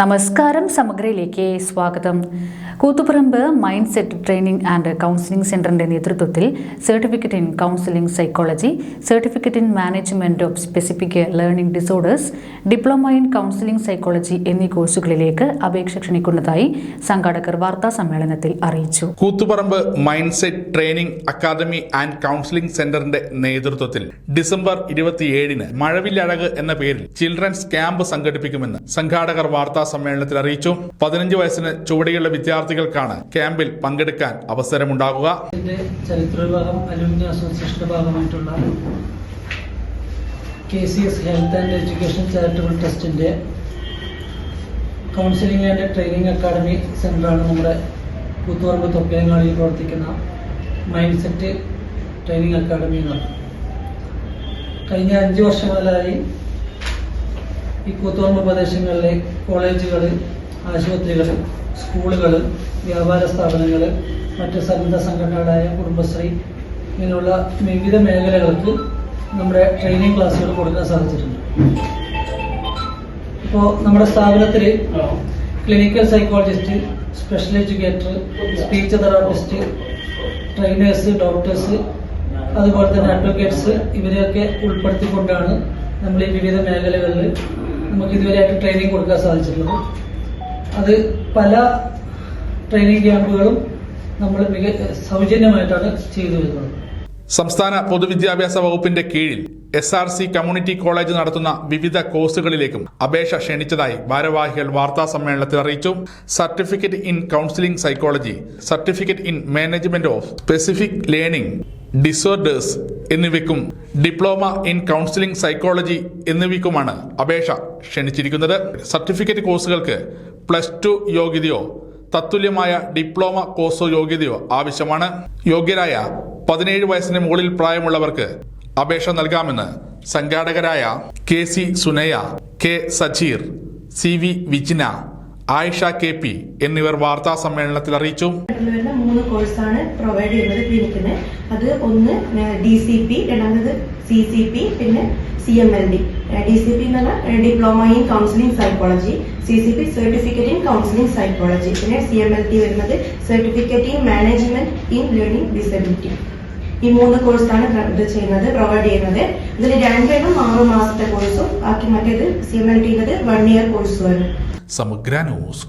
നമസ്കാരം സമഗ്രയിലേക്ക് സ്വാഗതം. Koothuparamba mindset training and counselling സെന്ററിന്റെ നേതൃത്വത്തിൽ certificate in counselling psychology certificate in management of specific learning disorders diploma in counselling psychology എന്നീ കോഴ്സുകളിലേക്ക് അപേക്ഷ ക്ഷണിക്കുന്നതായി സംഘാടകർ വാർത്താ സമ്മേളനത്തിൽ അറിയിച്ചു. Koothuparamba mindset training academy and counselling സെന്ററിന്റെ നേതൃത്വത്തിൽ ഡിസംബർ ഇരുപത്തിയേഴിന് മഴവില്ലഴക് എന്ന പേരിൽ ചിൽഡ്രൻസ് ക്യാമ്പ് സംഘടിപ്പിക്കുമെന്ന് സംഘാടകർ വാർത്താ സമ്മേളനത്തിൽ അറിയിച്ചു. പതിനഞ്ച് വയസ്സിന് ചുവടെയുള്ള വിദ്യാർത്ഥികൾക്കാണ് ക്യാമ്പിൽ പങ്കെടുക്കാൻ അവസരമുണ്ടാകുക alumni K C S health and education charitable ട്രസ്റ്റിന്റെ കൗൺസിലിംഗ് ആൻഡ് ട്രെയിനിങ് അക്കാഡമി സെന്ററാണ് നമ്മുടെ കൂത്തുപറമ്പ് തൊപ്പേങ്ങാടിയിൽ പ്രവർത്തിക്കുന്ന മൈൻഡ് സെറ്റ് ട്രെയിനിങ് അക്കാഡമി എന്ന് പറയുന്നത് കഴിഞ്ഞ അഞ്ച് വർഷങ്ങളിലായി ഈ കൂത്തുപറമ്പ് പ്രദേശങ്ങളിലെ കോളേജുകൾ ആശുപത്രികൾ സ്കൂളുകൾ വ്യാപാര സ്ഥാപനങ്ങൾ മറ്റ് സന്നദ്ധ സംഘടനകളായ കുടുംബശ്രീ ഇങ്ങനെയുള്ള വിവിധ മേഖലകൾക്ക് നമ്മുടെ ട്രെയിനിങ് ക്ലാസ്സുകൾ കൊടുക്കാൻ സാധിച്ചിട്ടുണ്ട്. ഇപ്പോൾ നമ്മുടെ സ്ഥാപനത്തിൽ clinical psychologist special educator speech therapist trainers doctors അതുപോലെ തന്നെ അഡ്വക്കേറ്റ്സ് ഇവരെയൊക്കെ ഉൾപ്പെടുത്തിക്കൊണ്ടാണ് നമ്മൾ ഈ വിവിധ മേഖലകളിൽ നമുക്ക് ഇതുവരെയായിട്ട് ട്രെയിനിങ് കൊടുക്കാൻ സാധിച്ചിട്ടുള്ളത്. അത് പല ട്രെയിനിങ് ക്യാമ്പുകളും നമ്മൾ മിക സൗജന്യമായിട്ടാണ് ചെയ്തു വരുന്നത്. സംസ്ഥാന പൊതുവിദ്യാഭ്യാസ വകുപ്പിന്റെ കീഴിൽ S R C community college നടത്തുന്ന വിവിധ കോഴ്സുകളിലേക്കും അപേക്ഷ ക്ഷണിച്ചതായി ഭാരവാഹികൾ വാർത്താ സമ്മേളനത്തിൽ അറിയിച്ചു. Certificate in counselling psychology certificate in management of specific learning disorders എന്നിവയ്ക്കും ഡിപ്ലോമ ഇൻ കൗൺസിലിംഗ് സൈക്കോളജി എന്നിവയ്ക്കുമാണ് അപേക്ഷ ക്ഷണിച്ചിരിക്കുന്നത്. സർട്ടിഫിക്കറ്റ് കോഴ്സുകൾക്ക് പ്ലസ് ടു യോഗ്യതയോ തത്തുല്യമായ ഡിപ്ലോമ കോഴ്സോ യോഗ്യതയോ ആവശ്യമാണ്. യോഗ്യരായ പതിനേഴ് വയസ്സിന് മുകളിൽ പ്രായമുള്ളവർക്ക് അപേക്ഷ നൽകാമെന്ന് സംഘാടകരായ K C Sunaya K Sajeer C V Vijina Ayisha K P എന്നിവർ വാർത്താ സമ്മേളനത്തിൽ അറിയിച്ചു. മൂന്ന് കോഴ്സാണ് പ്രൊവൈഡ് ചെയ്യുന്നത് ക്ലിനിക്കിന് അത് ഒന്ന് ഡി സി പി രണ്ടാമത് സി സി പി പിന്നെ C M L D D C P എന്ന് പറഞ്ഞാൽ diploma in counselling psychology C C P certificate in counselling psychology പിന്നെ സി എം എൽ ടി വരുന്നത് certificate in management in learning disability ഈ മൂന്ന് കോഴ്സാണ് ഇത് ചെയ്യുന്നത് പ്രൊവൈഡ് ചെയ്യുന്നത്. ഇതിൽ രണ്ടെണ്ണം ആറ് മാസത്തെ കോഴ്സും ബാക്കി മറ്റേത് C M L D one year കോഴ്സുമാണ് Samagra news.